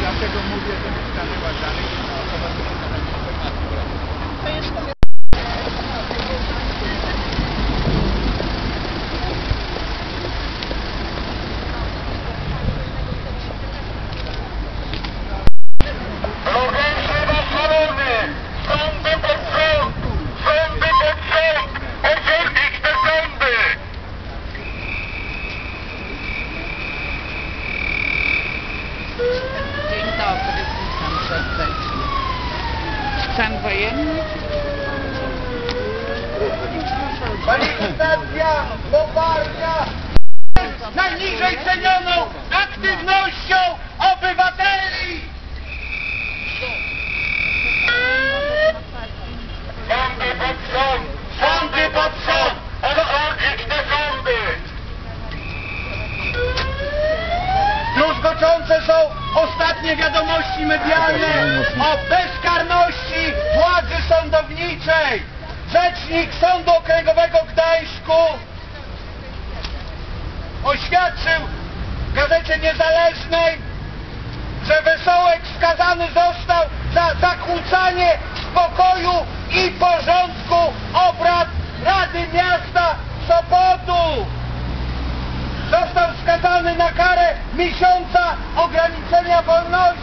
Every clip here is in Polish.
Dlatego mówię, że mieszkamy ładami, to jest Manifestacja poparcia najniżej cenioną aktywnością obywateli! Sądy pod sąd! Sądy pod sąd! Otworzyć te sądy! Już goczące są ostatnie wiadomości medialne o bezkarności władzy sądowniczej. Rzecznik Sądu Okręgowego w Gdańsku oświadczył w Gazecie Niezależnej, że Wesołek skazany został za zakłócanie spokoju i porządku obrad Rady Miasta Sopotu. Został skazany na karę miesiąca ograniczenia wolności.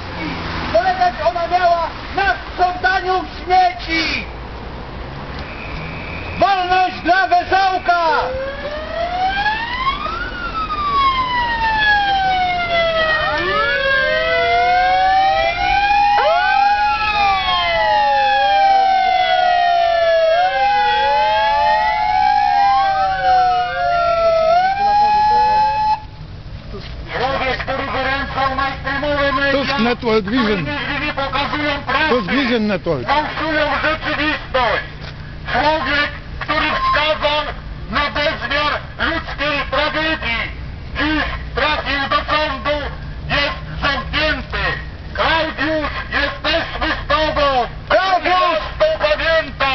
Network Vision. nie pokazują prawdy, Tusk Vision Network. fałszują rzeczywistość. Człowiek, który wskazał na bezmiar ludzkiej tragedii, dziś trafił do sądu, jest zamknięty. Klaudiusz, jesteśmy z tobą! Klaudiusz, to pamięta!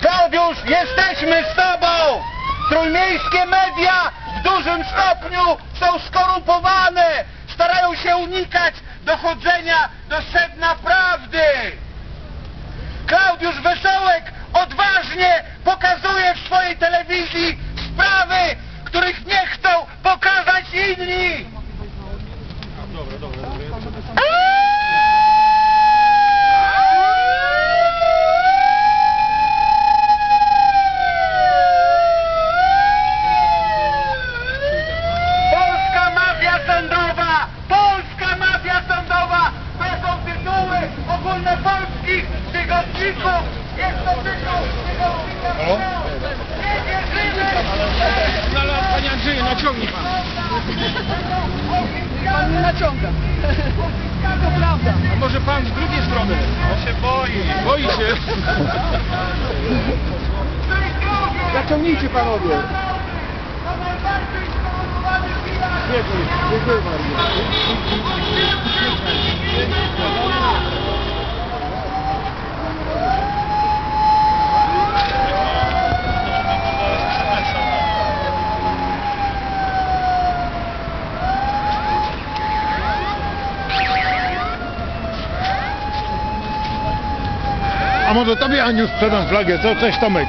Klaudiusz, jesteśmy z tobą! Trójmiejskie media w dużym stopniu są skorumpowane! Starają się unikać dochodzenia do sedna prawdy! Klaudiusz Wesołek odważnie pokazuje w swojej telewizji sprawy, ogólnopolskich tygodników! Jest to tytuł tygodnika? Nie wierzymy! Panie Andrzeju, naciągnij pan. Pan nie naciąga. To prawda. A może pan z drugiej strony? On się boi. Boi się. Naciągnijcie panowie. Dziękuję, dziękuję bardzo. A może tobie Aniu sprzedam flagę, co? Cześć Tomek.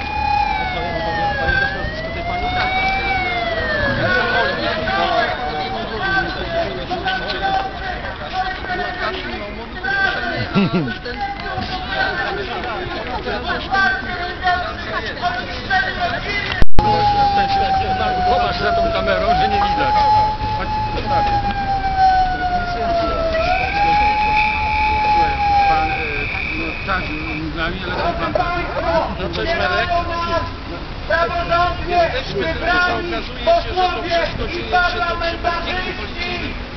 Popatrz za tą kamerą, że nie widać. Chodź, zostawię. Pan, no tak, nami, ale ten pan... No cześć Marek. Praworządnie wybrani posłowie i parlamentarzyści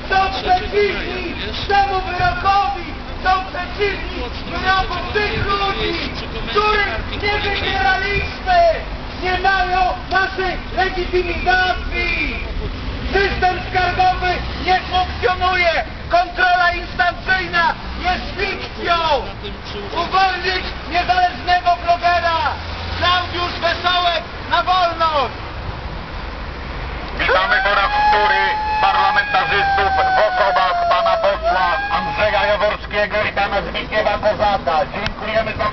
są przeciwni temu wyrokowi, są przeciwni wyroku tych ludzi, których nie wybieraliśmy, nie mają naszej legitymizacji. System skarbowy nie funkcjonuje, Uwolnić niezależnego blogera Klaudiusz Wesołek na wolność! Witamy po raz wtóry parlamentarzystów w osobach pana posła Andrzeja Jaworskiego i pana Zbigniewa Kozaka. Dziękujemy za